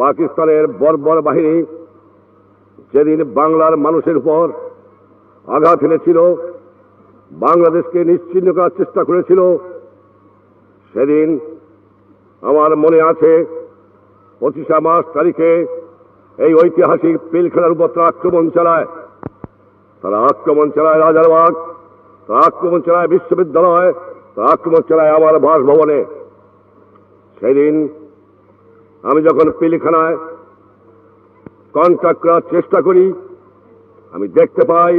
পাকিস্তানের বর্বর বাহিনী যেদিন বাংলার মানুষের উপর আঘাত এনেছিল বাংলাদেশকে নিশ্চিহ্ন করার চেষ্টা করেছিল, সেদিন আমার মনে আছে পঁচিশা মার্চ তারিখে এই ঐতিহাসিক পিলখানার উপর তারা আক্রমণ চালায়। তারা আক্রমণ চালায় রাজারবাগ, তারা আক্রমণ চালায় বিশ্ববিদ্যালয়, তারা আক্রমণ চালায় আমার বাসভবনে। সেদিন আমি যখন পিলখানায় কন্ট্যাক্ট করার চেষ্টা করি আমি দেখতে পাই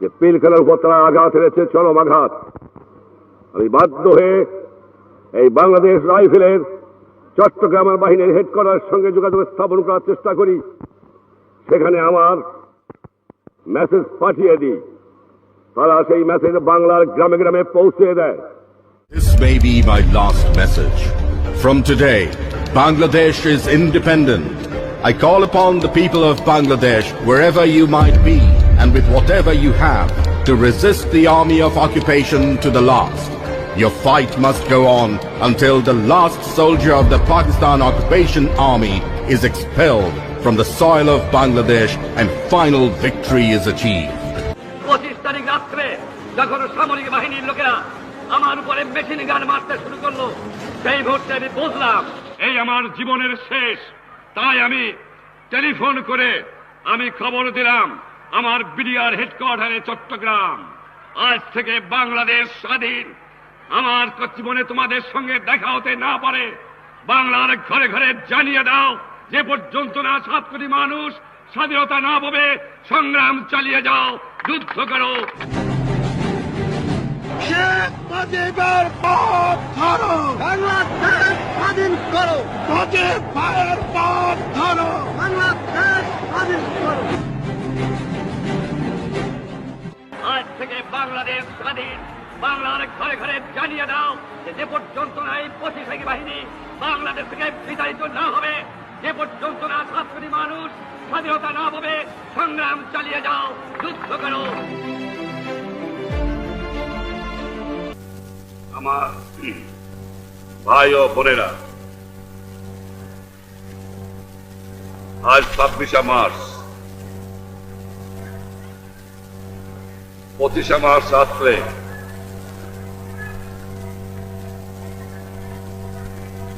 যে পিলখানার উপর তারা আঘাত এনেছে চরম আঘাত। আমি বাধ্য হয়ে এই বাংলাদেশ রাইফেলের চট্টগ্রামের বাহিনীর হেডকোয়ার্টারের সঙ্গে যোগাযোগ স্থাপন করার চেষ্টা করি। সেখানে আমার মেসেজ পাঠিয়ে দিই। তারা সেই মেসেজ বাংলার গ্রামে গ্রামে পৌঁছে দেয়। This may be my last message. From today, Bangladesh is independent. I call upon the people of Bangladesh, wherever you might be and with whatever you have, to resist the army of occupation to the last. Your fight must go on until the last soldier of the Pakistan occupation army is expelled from the soil of Bangladesh and final victory is achieved. পঁচিশ তারিখ রাত্রে যখন সামরিক বাহিনীর লোকেরা আমার উপরে machine gun মারতে শুরু করলো সেই মুহূর্তে আমি বুঝলাম এই আমার জীবনের শেষ। তাই আমি টেলিফোন করে আমি খবর দিলাম আমার বিডিআর হেডকোয়ার্টারে চট্টগ্রাম। আজ থেকে বাংলাদেশ স্বাধীন। আমার জীবনে তোমাদের সঙ্গে দেখা হতে না পারে। বাংলার ঘরে ঘরে জানিয়ে দাও, যে পর্যন্ত না সাত কোটি মানুষ স্বাধীনতা না পাবে, সংগ্রাম চালিয়ে যাও, যুদ্ধ করো। শেখ মুজিবের ধরো। বাংলাদেশ স্বাধীন করো। মুজিব ভাইয়ের ধরো। বাংলাদেশ স্বাধীন করো। আজ থেকে বাংলাদেশ স্বাধীন। বাংলার ঘরে ঘরে জানিয়ে দাও যে পর্যন্ত না এই পঁচিশ বাহিনী বাংলাদেশ থেকে বিতাড়িত না হবে, যে পর্যন্ত না সাত মানুষ স্বাধীনতা না পাবে, সংগ্রাম চালিয়ে যাও। যুদ্ধ করো। আমার ভাই ও বোনেরা, আজ ছাব্বিশে মার্চ, পঁচিশে মার্চ রাত্রে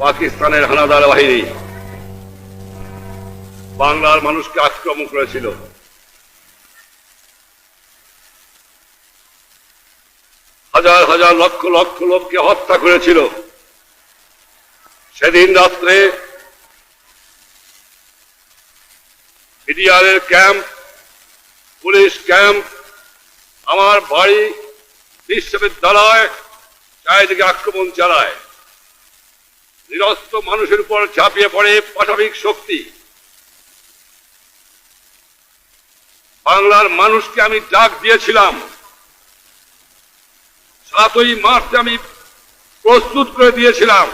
পাকিস্তানের হানাদার বাহিনী বাংলার মানুষকে আক্রমণ করেছিল। হাজার হাজার লক্ষ লক্ষ লোককে হত্যা করেছিল। সেদিন রাত্রে বিডিআরের ক্যাম্প, পুলিশ ক্যাম্প, আমার বাড়ি বিশ্ববিদ্যালয় চারিদিকে আক্রমণ চালায়। নিরস্ত্র মানুষের উপর ঝাঁপিয়ে পড়ে পাশবিক শক্তি। বাংলার মানুষকে আমি ডাক দিয়েছিলাম। সাতই মার্চ আমি প্রস্তুত করে দিয়েছিলাম।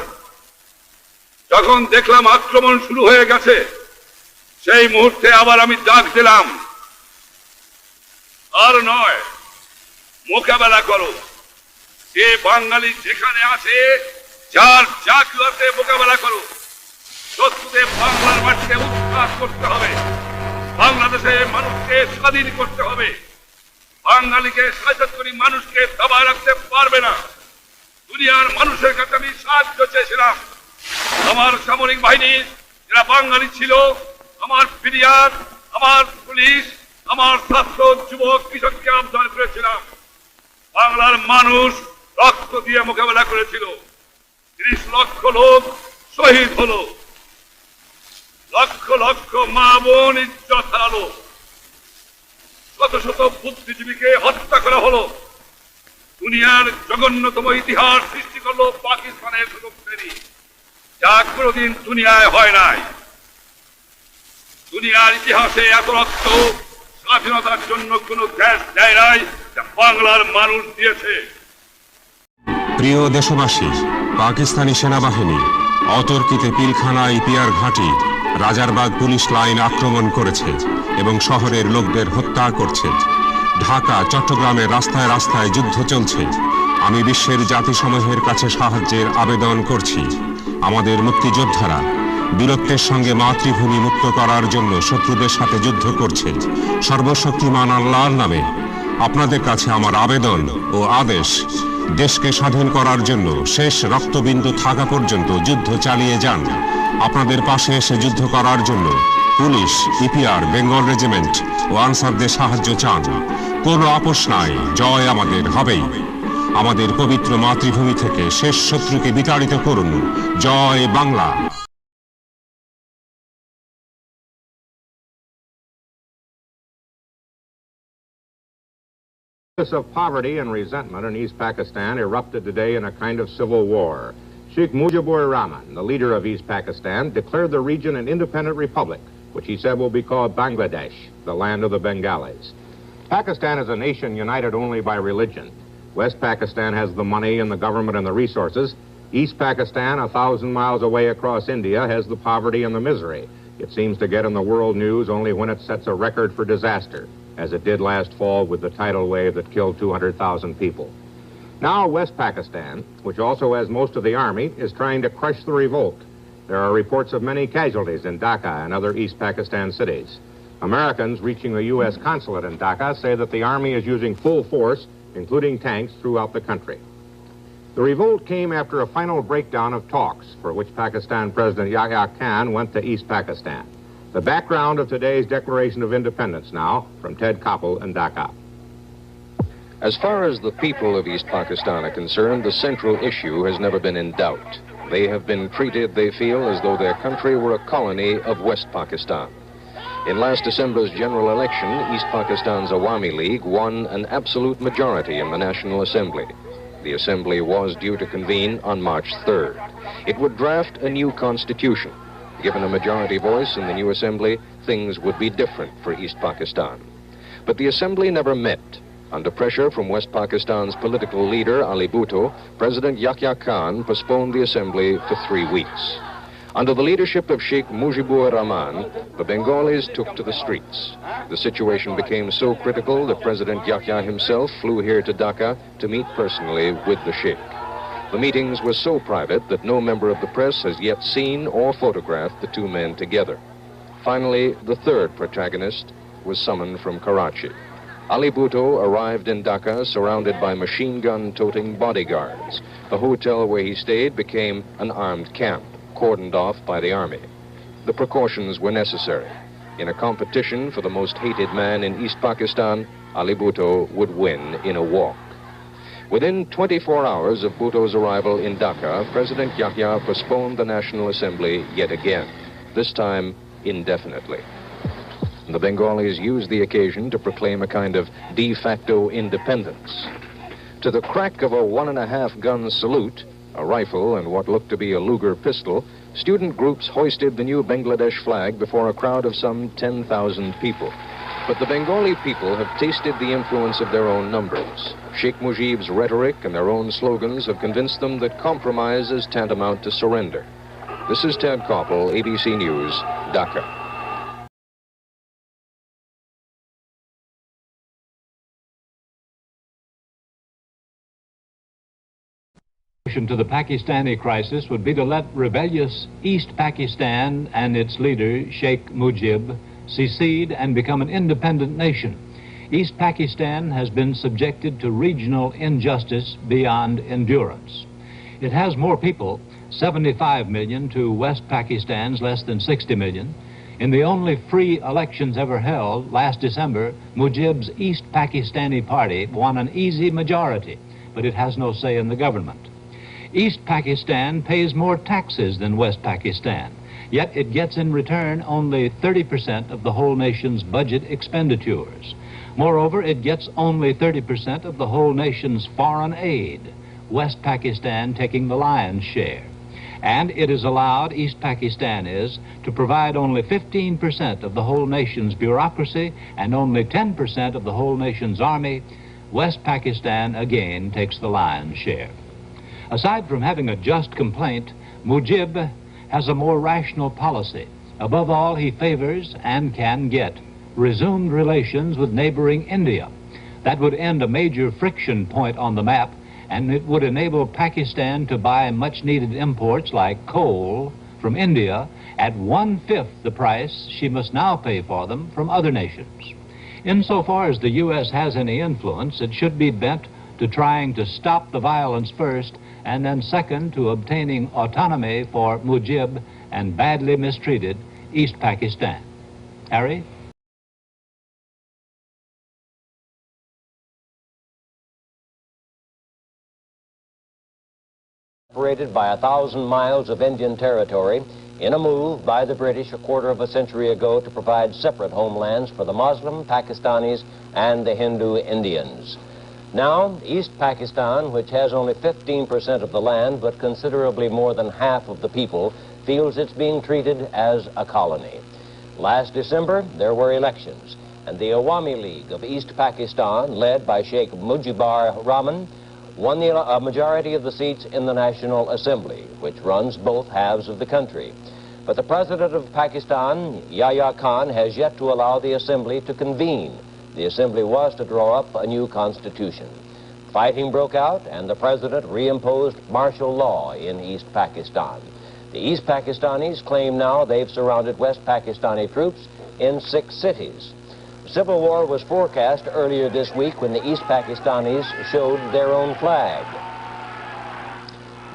যখন দেখলাম আক্রমণ শুরু হয়ে গেছে, সেই মুহূর্তে আবার আমি ডাক দিলাম, আর নয়, মোকাবেলা করো। যে বাঙালি যেখানে আছে, যার জাতীয়তে মোকাবেলা করো শত্রুদের বাংলার মাটিতে উৎখাত করতে হবে বাংলাদেশের মানুষকে স্বাধীন করতে হবে। বাঙালিকে সাজাত করি, মানুষকে দাবায় রাখতে পারবে না। দুনিয়ার মানুষের কাছে আমি সাহায্য চেয়েছিলাম। আমার সামরিক বাহিনী, যারা বাঙালি ছিল, আমার ফিরিয়ার আমার পুলিশ, আমার ছাত্র, যুবক, কৃষককে আবদান করেছিলাম। বাংলার মানুষ রক্ত দিয়ে মোকাবেলা করেছিল। তিরিশ লক্ষ লোক শহীদ হলো। লক্ষ লক্ষ মা বোন ইজ্জত হারালো। শত শত বুদ্ধিজীবীকে হত্যা করা হলো। দুনিয়ার জঘন্যতম ইতিহাস সৃষ্টি করল পাকিস্তানের সুযোগী যা কোনোদিন দুনিয়ায় হয় নাই। দুনিয়ার ইতিহাসে এত রক্ত, স্বাধীনতার জন্য কোনো দেশ দেয় নাই যা বাংলার মানুষ দিয়েছে। প্রিয় দেশবাসী, পাকিস্তানি সেনাবাহিনী, অতর্কিতে পিলখানা ইপিয়ার ঘাঁটি রাজারবাগ পুলিশ লাইন আক্রমণ করেছে এবং শহরের লোকদের হত্যা করছে। ঢাকা চট্টগ্রামের রাস্তায় রাস্তায় যুদ্ধ চলছে। আমি বিশ্বের জাতিসমূহের কাছে সাহায্যের আবেদন করছি। আমাদের মুক্তিযোদ্ধারা বীরত্বের সঙ্গে মাতৃভূমি মুক্ত করার জন্য শত্রুদের সাথে যুদ্ধ করছে। সর্বশক্তিমান আল্লাহর নামে আপনাদের কাছে আমার আবেদন ও আদেশ। দেশকে স্বাধীন করার জন্য শেষ রক্তবিন্দু থাকা পর্যন্ত যুদ্ধ চালিয়ে যান। আপনাদের পাশে এসে যুদ্ধ করার জন্য পুলিশ ইপিআর বেঙ্গল রেজিমেন্ট ও আনসারদের সাহায্য চান। কোনো আপোষ নাই, জয় আমাদের হবেই। আমাদের পবিত্র মাতৃভূমি থেকে শেষ শত্রুকে বিতাড়িত করুন। জয় Bangla. Of poverty and resentment in East Pakistan erupted today in a kind of civil war. Sheikh Mujibur Rahman, the leader of East Pakistan, declared the region an independent republic, which he said will be called Bangladesh, the land of the Bengalis. Pakistan is a nation united only by religion. West Pakistan has the money and the government and the resources. East Pakistan, a thousand miles away across India, has the poverty and the misery. It seems to get in the world news only when it sets a record for disaster as it did last fall with the tidal wave that killed 200,000 people. Now, West Pakistan, which also has most of the army, is trying to crush the revolt. There are reports of many casualties in Dhaka and other East Pakistan cities. Americans reaching the U.S. consulate in Dhaka say that the army is using full force, including tanks, throughout the country. The revolt came after a final breakdown of talks for which Pakistan President Yahya Khan went to East Pakistan. The background of today's Declaration of Independence now from Ted Koppel in Dhaka. As far as the people of East Pakistan are concerned, the central issue has never been in doubt. They have been treated, they feel, as though their country were a colony of West Pakistan. In last December's general election, East Pakistan's Awami League won an absolute majority in the National Assembly. The Assembly was due to convene on March 3rd. It would draft a new constitution. Given a majority voice in the new Assembly, things would be different for East Pakistan. But the Assembly never met. Under pressure from West Pakistan's political leader, Ali Bhutto, President Yahya Khan postponed the Assembly for three weeks. Under the leadership of Sheikh Mujibur Rahman, the Bengalis took to the streets. The situation became so critical that President Yahya himself flew here to Dhaka to meet personally with the Sheikh. The meetings were so private that no member of the press has yet seen or photographed the two men together. Finally, the third protagonist was summoned from Karachi. Ali Bhutto arrived in Dhaka surrounded by machine gun toting bodyguards. The hotel where he stayed became an armed camp, cordoned off by the army. The precautions were necessary. In a competition for the most hated man in East Pakistan, Ali Bhutto would win in a walk. Within 24 hours of Bhutto's arrival in Dhaka, President Yahya postponed the National Assembly yet again, this time indefinitely. The Bengalis used the occasion to proclaim a kind of de facto independence. To the crack of a one and a half gun salute, a rifle, and what looked to be a Luger pistol, student groups hoisted the new Bangladesh flag before a crowd of some 10,000 people. But the Bengali people have tasted the influence of their own numbers. Sheikh Mujib's rhetoric and their own slogans have convinced them that compromise is tantamount to surrender. This is Ted Koppel, ABC News, Dhaka. Solution to the Pakistani crisis would be to let rebellious East Pakistan and its leader, Sheikh Mujib, secede and become an independent nation. East Pakistan has been subjected to regional injustice beyond endurance. It has more people, 75 million to West Pakistan's less than 60 million. In the only free elections ever held last December, Mujib's East Pakistani party won an easy majority, but it has no say in the government. East Pakistan pays more taxes than West Pakistan, yet it gets in return only 30% of the whole nation's budget expenditures. Moreover, it gets only 30% of the whole nation's foreign aid, West Pakistan taking the lion's share. And it is allowed, East Pakistan is, to provide only 15% of the whole nation's bureaucracy and only 10% of the whole nation's army. West Pakistan again takes the lion's share. Aside from having a just complaint, Mujib has a more rational policy. Above all, he favors and can get resumed relations with neighboring India. That would end a major friction point on the map, and it would enable Pakistan to buy much needed imports like coal, from India at one-fifth the price she must now pay for them from other nations. Insofar as the U.S. has any influence, it should be bent to trying to stop the violence first, and then second to obtaining autonomy for Mujib and badly mistreated East Pakistan. Harry? separated by a thousand miles of Indian territory in a move by the British a quarter of a century ago to provide separate homelands for the Muslim Pakistanis and the Hindu Indians. Now, East Pakistan, which has only 15% of the land but considerably more than half of the people, feels it's being treated as a colony. Last December, there were elections, and the Awami League of East Pakistan, led by Sheikh Mujibur Rahman, won the, a majority of the seats in the National Assembly, which runs both halves of the country. But the President of Pakistan, Yahya Khan, has yet to allow the Assembly to convene. The Assembly was to draw up a new constitution. Fighting broke out, and the President reimposed martial law in East Pakistan. The East Pakistanis claim now they've surrounded West Pakistani troops in six cities. Civil war was forecast earlier this week when the East Pakistanis showed their own flag.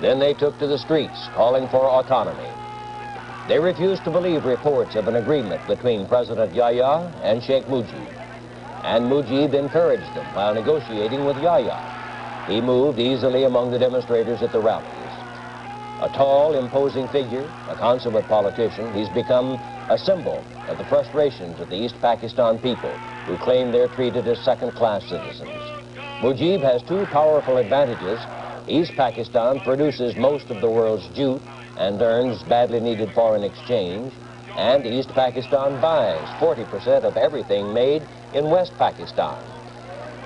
Then they took to the streets calling for autonomy. They refused to believe reports of an agreement between President Yahya and Sheikh Mujib. And Mujib encouraged them while negotiating with Yahya. He moved easily among the demonstrators at the rallies. A tall, imposing figure, a consummate politician, he's become a symbol of the frustrations of the East Pakistan people who claim they're treated as second-class citizens. Mujib has two powerful advantages. East Pakistan produces most of the world's jute and earns badly needed foreign exchange, and East Pakistan buys 40% of everything made in West Pakistan.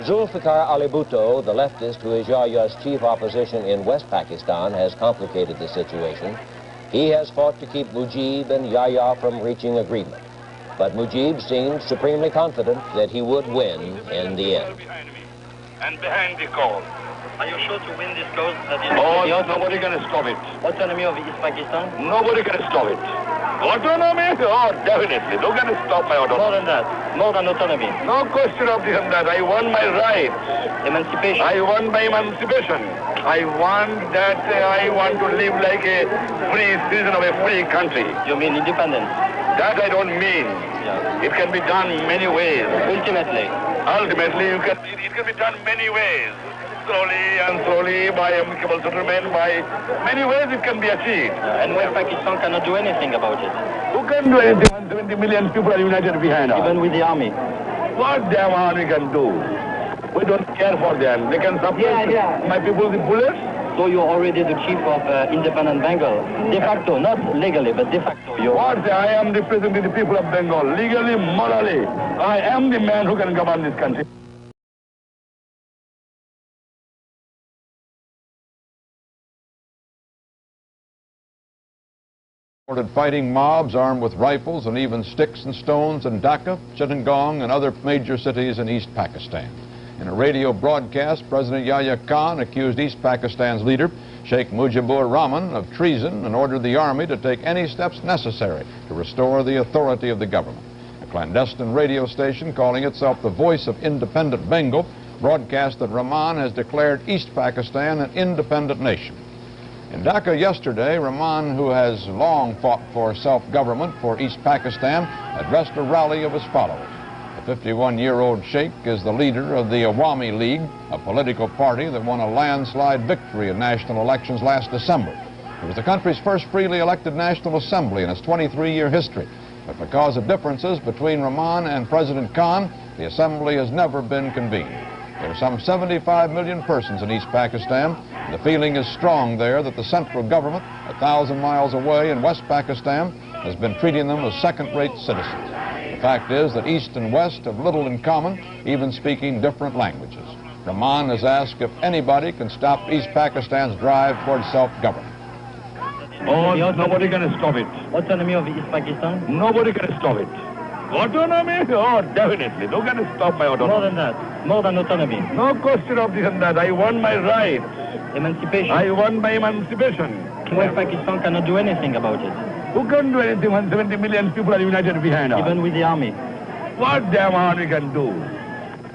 Zulfikar Ali Bhutto, the leftist who is Yahya's chief opposition in West Pakistan, has complicated the situation. He has fought to keep Mujib and Yahya from reaching agreement. But Mujib seemed supremely confident that he would win in the end. And behind the call. Are you sure to win this cause? That is Oh, the nobody can stop it. autonomy of East Pakistan? Nobody can stop it. Autonomy? Oh, definitely. Who can stop my More than that. More than autonomy. No question of this and that. I want my rights. Emancipation. I want my emancipation. I want that uh, I want to live like a free citizen of a free country. You mean independence? That I don't mean. Yeah. It can be done many ways. Ultimately. Ultimately, you can, it, it can be done many ways. Slowly and slowly, by amicable settlement, by many ways it can be achieved. Yeah, and West Pakistan cannot do anything about it. Who can do anything when 70 million people are united behind us? Even with the army. What damn army can do? We don't care for them. They can suppress Yeah, yeah. my people with bullets. So you're already the chief of uh, independent Bengal. De facto, not legally, but de facto. You're What? I am representing the people of Bengal, legally, morally. I am the man who can govern this country. Reported fighting mobs armed with rifles and even sticks and stones in Dhaka, Chittagong, and other major cities in East Pakistan. In a radio broadcast, President Yahya Khan accused East Pakistan's leader, Sheikh Mujibur Rahman, of treason and ordered the army to take any steps necessary to restore the authority of the government. A clandestine radio station calling itself the Voice of Independent Bengal broadcast that Rahman has declared East Pakistan an independent nation. In Dhaka yesterday, Rahman, who has long fought for self-government for East Pakistan, addressed a rally of his followers. The 51-year-old sheikh is the leader of the Awami League, a political party that won a landslide victory in national elections last December. It was the country's first freely elected National Assembly in its 23-year history. But because of differences between Rahman and President Khan, the assembly has never been convened. There are some 75 million persons in East Pakistan. and The feeling is strong there that the central government, a thousand miles away in West Pakistan, has been treating them as second-rate citizens. The fact is that East and West have little in common, even speaking different languages. Rahman has asked if anybody can stop East Pakistan's drive towards self-government. Oh, nobody can stop it. autonomy of East Pakistan? Nobody can stop it. Autonomy? Oh, definitely. Who can stop my autonomy? More than that. more than autonomy. No question of this and that. I want my rights. Emancipation. I want my emancipation. West Pakistan cannot do anything about it, Who can do anything when 70 million people are united behind us? even with the army. What damn army can do?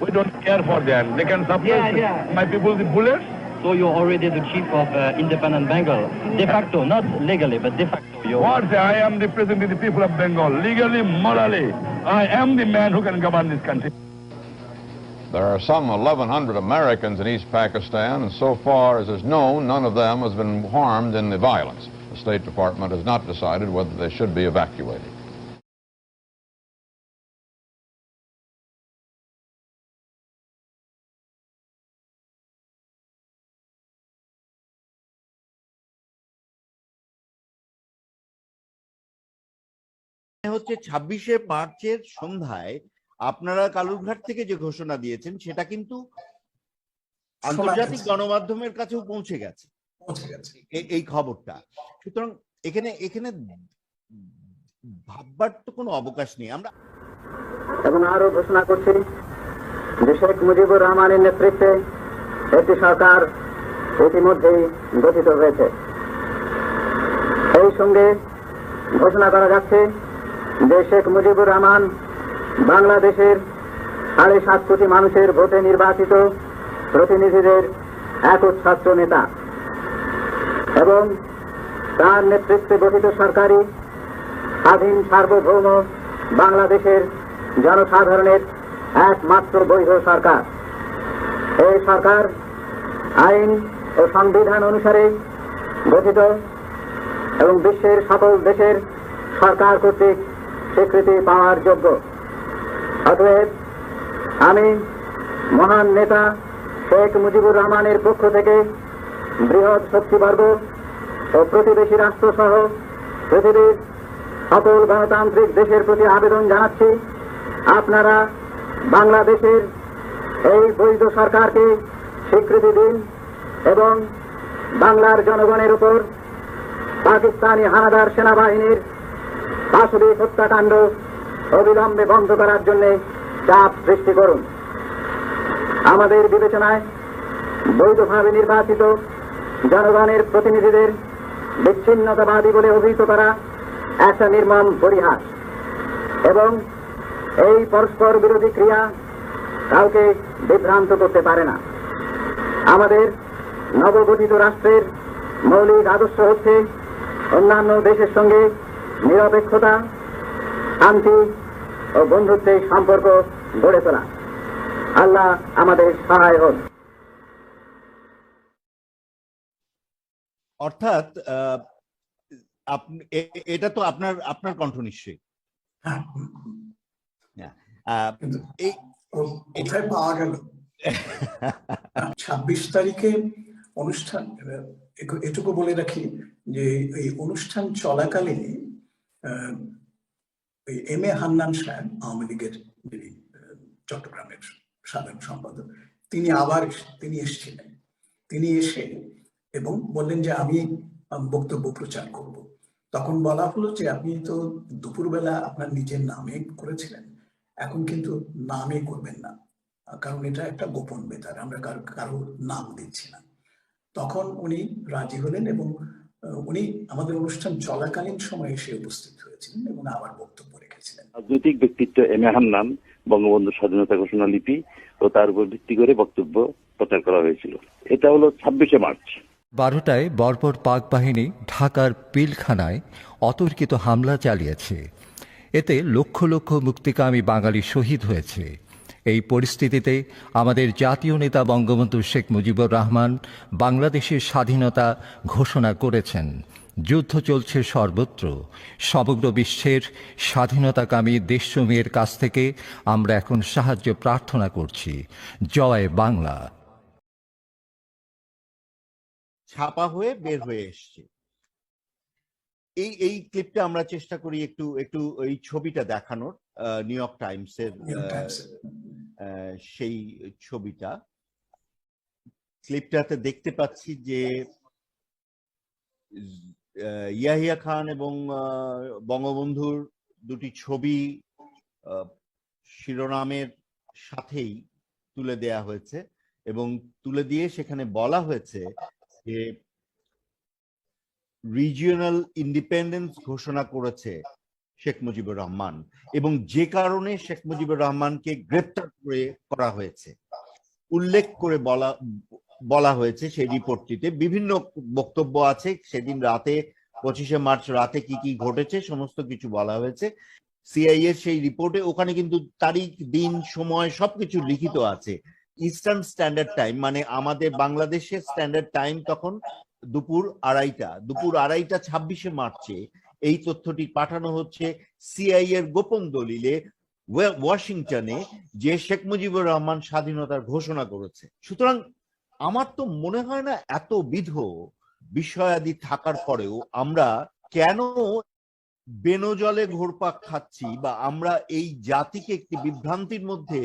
We don't care for them. They can suppress Yeah, yeah. my people with bullets. So you're already the chief of uh, independent Bengal. De facto, not legally, but de facto. You're What say I am representing the people of Bengal, legally, morally. I am the man who can govern this country. There are some 1,100 Americans in East Pakistan, and so far as is known, none of them has been harmed in the violence. The State Department has not decided whether they should be evacuated. হচ্ছে ছাব্বিশে মার্চের সন্ধ্যায় আপনারা কালুরঘাট থেকে যে ঘোষণা দিয়েছেন সেটা কিন্তু আন্তর্জাতিক গণমাধ্যমের কাছেও পৌঁছে গেছে পৌঁছে গেছে। এ- এই খবরটা। সুতরাং এখানে এখানে ভাববার তো কোনো অবকাশ নেই। আমরা এবং আরও ঘোষণা করছি যে শেখ মুজিবুর রহমানের নেতৃত্বে একটি সরকার ইতিমধ্যেই গঠিত হয়েছে। এই সঙ্গে ঘোষণা করা যাচ্ছে যে শেখ মুজিবুর রহমান বাংলাদেশের সাড়ে সাত কোটি মানুষের ভোটে নির্বাচিত প্রতিনিধিদের একচ্ছত্র নেতা। এবং তার নেতৃত্বে গঠিত সরকারি স্বাধীন সার্বভৌম বাংলাদেশের জনসাধারণের একমাত্র বৈধ সরকার। এই সরকার আইন ও সংবিধান অনুসারে গঠিত এবং বিশ্বের সকল দেশের সরকার কর্তৃক স্বীকৃতি পাওয়ার যোগ্য। অতএব আমি মহান নেতা শেখ মুজিবুর রহমানের পক্ষ থেকে বৃহৎ শক্তিবর্গ ও প্রতিবেশী রাষ্ট্রসহ পৃথিবীর সকল গণতান্ত্রিক দেশের প্রতি আবেদন জানাচ্ছি। আপনারা বাংলাদেশের এই বৈধ সরকারকে স্বীকৃতি দিন এবং বাংলার জনগণের উপর পাকিস্তানি হানাদার সেনাবাহিনীর পাশবিক হত্যাকাণ্ড অবিলম্বে বন্ধ করার জন্য চাপ সৃষ্টি করুন। আমাদের বিবেচনায় বৈধভাবে নির্বাচিত জনগণের প্রতিনিধিদের বিচ্ছিন্নতাবাদী বলে অভিহিত করা একটা নির্মম পরিহাস। এবং এই পরস্পর বিরোধী ক্রিয়া কাউকে বিভ্রান্ত করতে পারে না। আমাদের নবগঠিত রাষ্ট্রের মৌলিক আদর্শ হচ্ছে অন্যান্য দেশের সঙ্গে নিরপেক্ষতা, শান্তি ও বন্ধুত্বের সম্পর্ক গড়ে তোলা। আল্লাহ আমাদের সহায় হন অর্থাৎ এটা তো আপনার আপনার কণ্ঠ নিশ্চয়ই। হ্যাঁ। হ্যাঁ, কোথায় পাওয়া গেল? ছাব্বিশ তারিখে অনুষ্ঠান এটুকু বলে রাখি যে এই অনুষ্ঠান চলাকালীন এম এ হান্নান সাহেব আওয়ামী লীগের যিনি চট্টগ্রামের সাধারণ সম্পাদক তিনি আবার তিনি এসেছিলেন। তিনি এসে এবং বললেন যে আমি বক্তব্য প্রচার করব। তখন বলা হলো যে আপনি তো দুপুরবেলা আপনার নিজের নামে করেছিলেন, এখন কিন্তু নামে করবেন না। কারণ এটা একটা গোপন বেতার, আমরা কারও কারও নাম দিচ্ছি না। তখন উনি রাজি হলেন এবং উনি আমাদের অনুষ্ঠান চলাকালীন সময়ে এসে উপস্থিত হয়েছিলেন এবং আবার বক্তব্য রেখেছিলেন। রাজনৈতিক ব্যক্তিত্ব এম এ হান্নান, বঙ্গবন্ধু স্বাধীনতা ঘোষণা লিপি ও তার উপর ভিত্তি করে বক্তব্য প্রচার করা হয়েছিল। এটা হলো ছাব্বিশে মার্চ। বারোটায় বর্বর পাক বাহিনী ঢাকার পিলখানায় অতর্কিত হামলা চালিয়েছে। এতে লক্ষ লক্ষ মুক্তিকামী বাঙালি শহীদ হয়েছে। এই পরিস্থিতিতে আমাদের জাতীয় নেতা বঙ্গবন্ধু শেখ মুজিবুর রহমান বাংলাদেশের স্বাধীনতা ঘোষণা করেছেন। যুদ্ধ চলছে সর্বত্র। সমগ্র বিশ্বের স্বাধীনতাকামী দেশসমূহের কাছ থেকে আমরা এখন সাহায্য প্রার্থনা করছি। জয় বাংলা। ছাপা হয়ে বের হয়ে এসছে। এই এই ক্লিপটা আমরা চেষ্টা করি একটু একটু এই ছবিটা দেখানোর নিউ ইয়র্ক টাইমস এর সেই ছবিটা। ক্লিপটাতে দেখতে পাচ্ছি যে ইয়াহিয়া খান এবং বঙ্গবন্ধুর দুটি ছবি আহ, শিরোনামের সাথেই তুলে দেয়া হয়েছে এবং তুলে দিয়ে সেখানে বলা হয়েছে যে রিজিওনাল ইন্ডিপেন্ডেন্স ঘোষণা করেছে শেখ মুজিবুর রহমান এবং যে কারণে শেখ মুজিবুর রহমানকে গ্রেপ্তার করে করা হয়েছে। উল্লেখ করে বলা বলা হয়েছে সেই রিপোর্টটিতে বিভিন্ন বক্তব্য আছে। সেদিন রাতে, পঁচিশে মার্চ রাতে কি কি ঘটেছে সমস্ত কিছু বলা হয়েছে। সিআই এর সেই রিপোর্টে ওখানে কিন্তু তারিখ, দিন, সময় সবকিছু লিখিত আছে। ইস্টার্ন স্ট্যান্ডার্ড টাইম মানে আমাদের বাংলাদেশের স্ট্যান্ডার্ড টাইম তখন দুপুর আড়াইটা দুপুর আড়াইটা ছাব্বিশে মার্চে এই তথ্যটি পাঠানো হচ্ছে সিআই এর গোপন দলিলে ওয়াশিংটনে, যে শেখ মুজিবুর রহমান স্বাধীনতার ঘোষণা করেছে। সুতরাং আমার তো মনে হয় না এত বিধ বিষয়াদি থাকার পরেও আমরা কেন বেনজলে ঘোরপাক খাচ্ছি বা আমরা এই জাতিকে একটি বিভ্রান্তির মধ্যে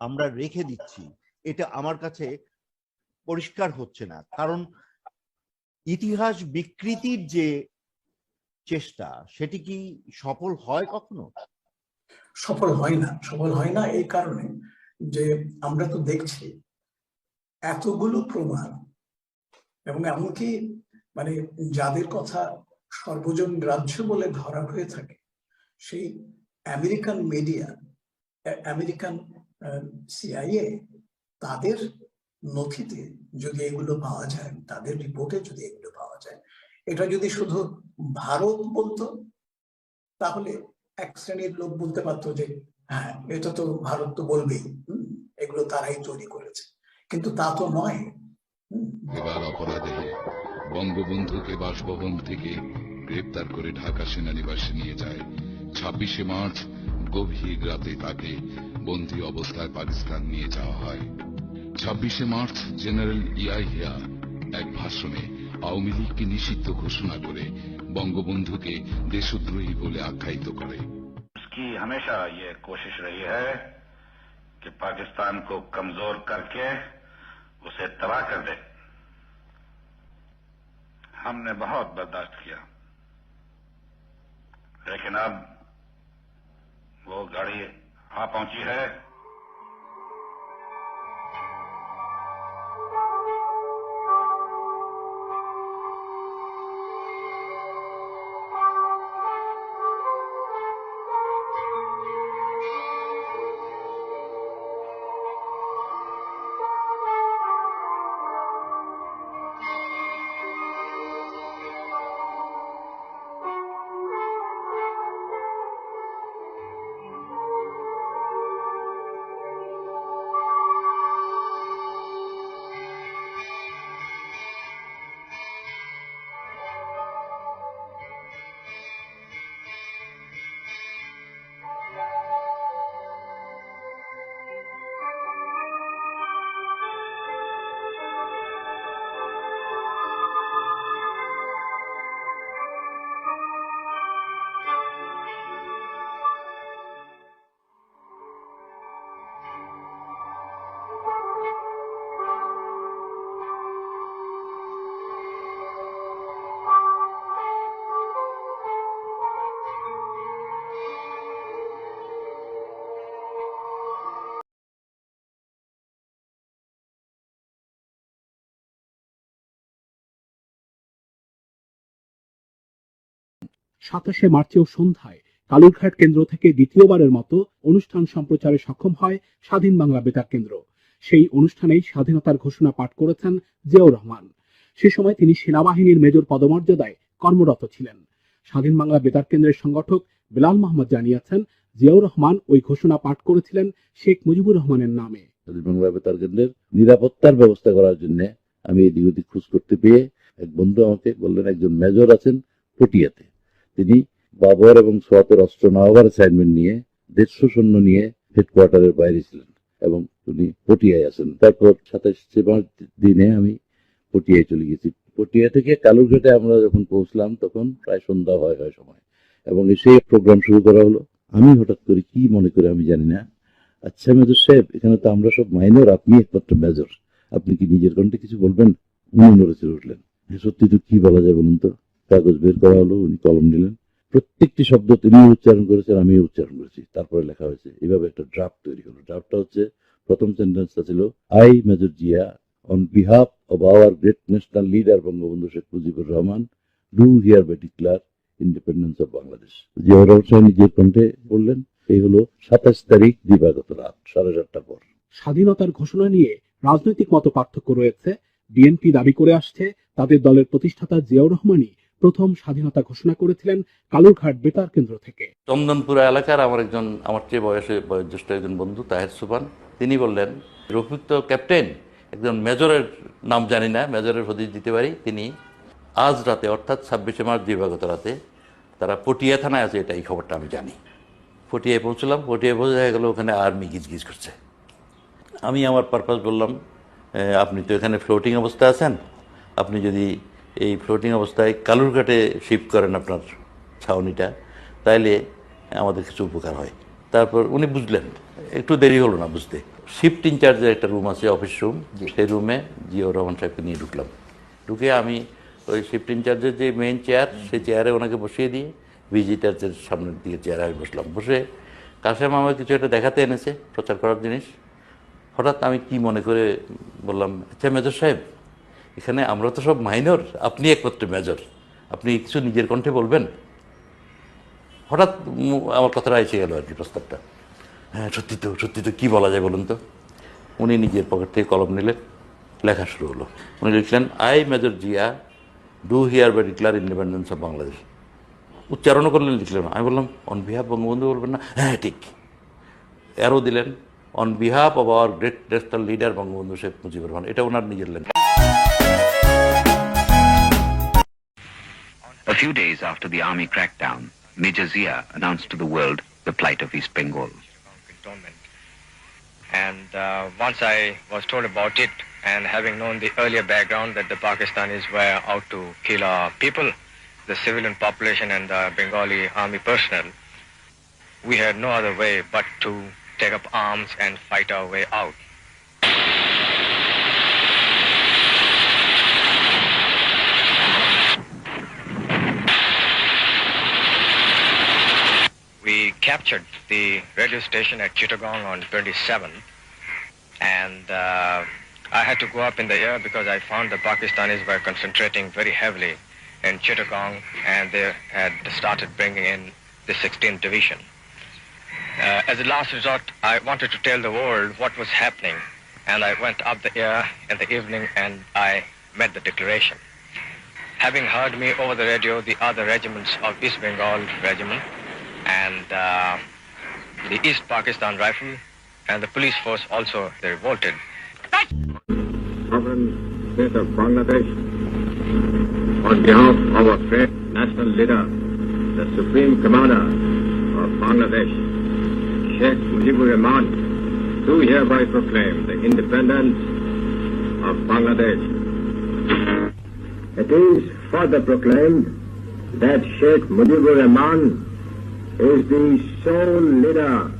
আমরা রেখে দিচ্ছি, এটা আমার কাছে পরিষ্কার হচ্ছে না। কারণ ইতিহাস বিকৃতির যে চেষ্টা, সেটি কি সফল হয় কখনো? সফল হয় না, সফল হয় না এই কারণে যে আমরা তো দেখছি এতগুলো প্রমাণ এবং এমনকি মানে যাদের কথা সর্বজন গ্রাহ্য বলে ধরা হয়ে থাকে, সেই আমেরিকান মিডিয়া আমেরিকান সিআইএ তাদের নথিতে যদি এগুলো পাওয়া যায়, তাদের রিপোর্টে যদি এগুলো পাওয়া যায়, এটা যদি শুধু ভারত বলতো, তাহলে এক শ্রেণির লোক বলতে পারতো যে হ্যাঁ এটা তো ভারত তো বলবেই এগুলো তারাই তৈরি করেছে। কিন্তু তা তো নয় এবার অপরাধে বঙ্গবন্ধুকে বাসভবন থেকে গ্রেপ্তার করে ঢাকা সেনানিবাসে নিয়ে যায়। ছাব্বিশে মার্চ গভীর রাতে তাকে বন্দী অবস্থায় পাকিস্তান নিয়ে যাওয়া হয় ছাব্বিশে মার্চ জেনারেল ইয়াহিয়া এক ভাষণে আওয়ামী লীগকে নিষিদ্ধ ঘোষণা করে বঙ্গবন্ধুকে দেশদ্রোহী বলে আখ্যায়িত করে उसकी हमेशा ये कोशिश रही है कि पाकिस्तान को कमजोर करके उसे तबाह कर दे हमने बहुत बर्दाश्त किया लेकिन अब वो गाड़ी Frappe. সাতাশে মার্চেও সন্ধ্যায় কালুরঘাট কেন্দ্র থেকে দ্বিতীয়বারের মতো অনুষ্ঠান সম্প্রচারে সক্ষম হয় স্বাধীন বাংলা বেতার কেন্দ্র। সেই অনুষ্ঠানেই স্বাধীনতার ঘোষণা পাঠ করেছেন জিয়াউর রহমান। সে সময় তিনি সেনাবাহিনীর মেজর পদমর্যাদায় কর্মরত ছিলেন। স্বাধীন বাংলা বেতার কেন্দ্রের সংগঠক বিলাল মোহাম্মদ জানিয়েছেন, জিয়াউর রহমান ওই ঘোষণা পাঠ করেছিলেন শেখ মুজিবুর রহমানের নামে। স্বাধীন বাংলা বেতার কেন্দ্রের নিরাপত্তার ব্যবস্থা করার জন্য আমি এদিক ওদিক খোঁজ করতে পেয়ে এক বন্ধু আমাকে বললেন, একজন মেজর আছেন পটিয়াতে। তিনি বাবর এবং সোয়াতের অস্ত্র নওয়ার অ্যাসাইনমেন্ট নিয়ে, দেড়শো সৈন্য নিয়ে হেডকোয়ার্টারের বাইরে ছিলেন এবং উনি পটিয়ায় আছেন। তারপর সাতাশ দিনে আমি পটিয়ায় চলে গেছি। পটিয়া থেকে কালুরঘাটে আমরা যখন পৌঁছলাম, তখন প্রায় সন্ধ্যা হয় হয় সময়। এবং এসে প্রোগ্রাম শুরু করা হলো। আমি হঠাৎ করে কি মনে করে আমি জানি না। আচ্ছা মেজর সাহেব, এখানে তো আমরা সব মাইনর আপনি একমাত্র মেজর আপনি কি নিজের কণ্ঠে কিছু বলবেন? উনি নড়ে উঠলেন। সত্যি তো কি বলা যায় বলুন তো? কাগজ বের করা হলো উনি কলম নিলেন। প্রত্যেকটি শব্দ তিনি উচ্চারণ করেছেন আমি উচ্চারণ করেছি। তারপরে লেখা হয়েছে এইভাবে একটা ড্রাফট তৈরি হলো। ড্রাফটটা হচ্ছে, প্রথম সেন্টেন্সটা ছিল I major Zia on behalf of our great national leader Bangabandhu Sheikh Mujibur Rahman do hereby declare independence of Bangladesh Ziaur Rahman Saheb নিজের কণ্ঠে বললেন, এই হলো সাতাশ তারিখ, দিবাগত রাত, সাড়ে চারটা পর। স্বাধীনতার ঘোষণা নিয়ে রাজনৈতিক মত পার্থক্য রয়েছে। বিএনপি দাবি করে আসছে, তাদের দলের প্রতিষ্ঠাতা জিয়াউর রহমানই প্রথম স্বাধীনতা ঘোষণা করেছিলেন কালুরঘাট বেতার কেন্দ্র থেকে। চন্দনপুরা এলাকার আমার একজন আমার চেয়ে বয়সে বয়োজ্যেষ্ঠ একজন বন্ধু তাহের সুবান তিনি বললেন রফিক তো ক্যাপ্টেন একজন মেজরের নাম জানি না মেজরের হদিশ দিতে পারি? তিনি আজ রাতে অর্থাৎ ছাব্বিশে মার্চ দিবাগত রাতে তারা পটিয়া থানায় আছে এটা এই খবরটা আমি জানি। পটিয়ায় পৌঁছলাম পটিয়ায় বোঝা গেল ওখানে আর্মি গিজগিজ করছে। আমি আমার পারপাস বললাম "এ, আপনি তো এখানে ফ্লোটিং অবস্থায় আছেন আপনি যদি এই ফ্লোটিং অবস্থায় কালুরঘাটে শিফট করেন আপনার ছাউনিটা তাইলে আমাদের কিছু উপকার হয়। তারপর উনি বুঝলেন একটু দেরি হলো না বুঝতে। শিফট ইনচার্জের একটা রুম আছে অফিস রুম সেই রুমে জিও রহমান সাহেবকে নিয়ে ঢুকলাম। ঢুকে আমি ওই শিফট ইনচার্জের যে মেইন চেয়ার সেই চেয়ারে ওনাকে বসিয়ে দিয়ে ভিজিটারদের সামনের দিকে চেয়ারে আমি বসলাম। বসে কাশেম আমাকে কিছু একটা দেখাতে এনেছে প্রচার করার জিনিস। হঠাৎ আমি কি মনে করে বললাম আচ্ছা মেজর সাহেব এখানে আমরা তো সব মাইনর, আপনি একমাত্র মেজর। আপনি কিছু নিজের কণ্ঠে বলবেন? হঠাৎ আমার কথাটা এসে গেল আর কি প্রস্তাবটা। হ্যাঁ সত্যি তো সত্যি তো, কী বলা যায় বলুন তো? উনি নিজের পকেট থেকে কলম নিলেন, লেখা শুরু হলো। উনি লিখলেন, I major Zia, do hereby declare independence of Bangladesh. উচ্চারণও করলেন, লিখলেন। আমি বললাম অন বিহাফ বঙ্গবন্ধু বলবেন না? হ্যাঁ ঠিক। এরও দিলেন on behalf of our great national leader Bangabandhu Sheikh Mujibur Rahman. এটা ওনার নিজের লেন few days after the army crackdown, Major Zia announced to the world the plight of East Bengal. And uh, once I was told about it, and having known the earlier background that the Pakistanis were out to kill our people, the civilian population and the Bengali army personnel, we had no other way but to take up arms and fight our way out. We captured the radio station at Chittagong on 27, and uh, I had to go up in the air because I found the Pakistanis were concentrating very heavily in Chittagong, and they had started bringing in the 16th Division. Uh, as a last resort, I wanted to tell the world what was happening, and I went up the air in the evening and I made the declaration. Having heard me over the radio, the other regiments of East Bengal Regiment and uh, the East Pakistan Rifle and the police force also they revolted. sovereign state of Bangladesh, on behalf of our great national leader, the Supreme Commander of Bangladesh, Sheikh Mujibur Rahman, do hereby proclaim the independence of Bangladesh. It is further proclaimed that Sheikh Mujibur Rahman is the sole leader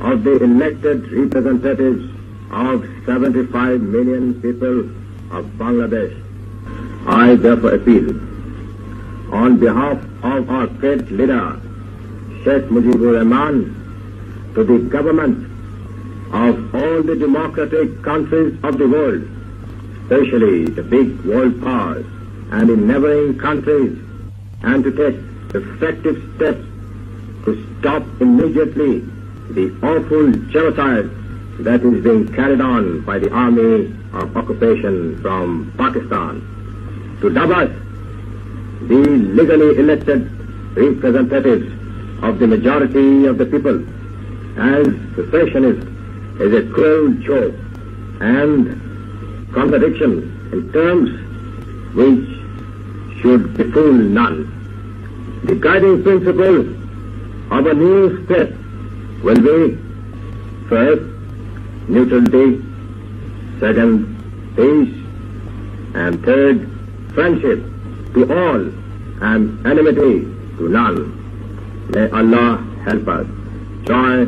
of the elected representatives of 75 million people of Bangladesh. I therefore appeal on behalf of our great leader, Sheikh Mujibur Rahman, to the government of all the democratic countries of the world, especially the big world powers and the neighboring countries, and to take effective steps to stop immediately the awful genocide that is being carried on by the army of occupation from Pakistan. To dub us the legally elected representatives of the majority of the people as secessionist is a cruel joke and contradiction in terms which should befool none. The guiding principle of a new state will be first, neutrality, second, peace, and third, friendship to all and enmity to none. May Allah help us. Joy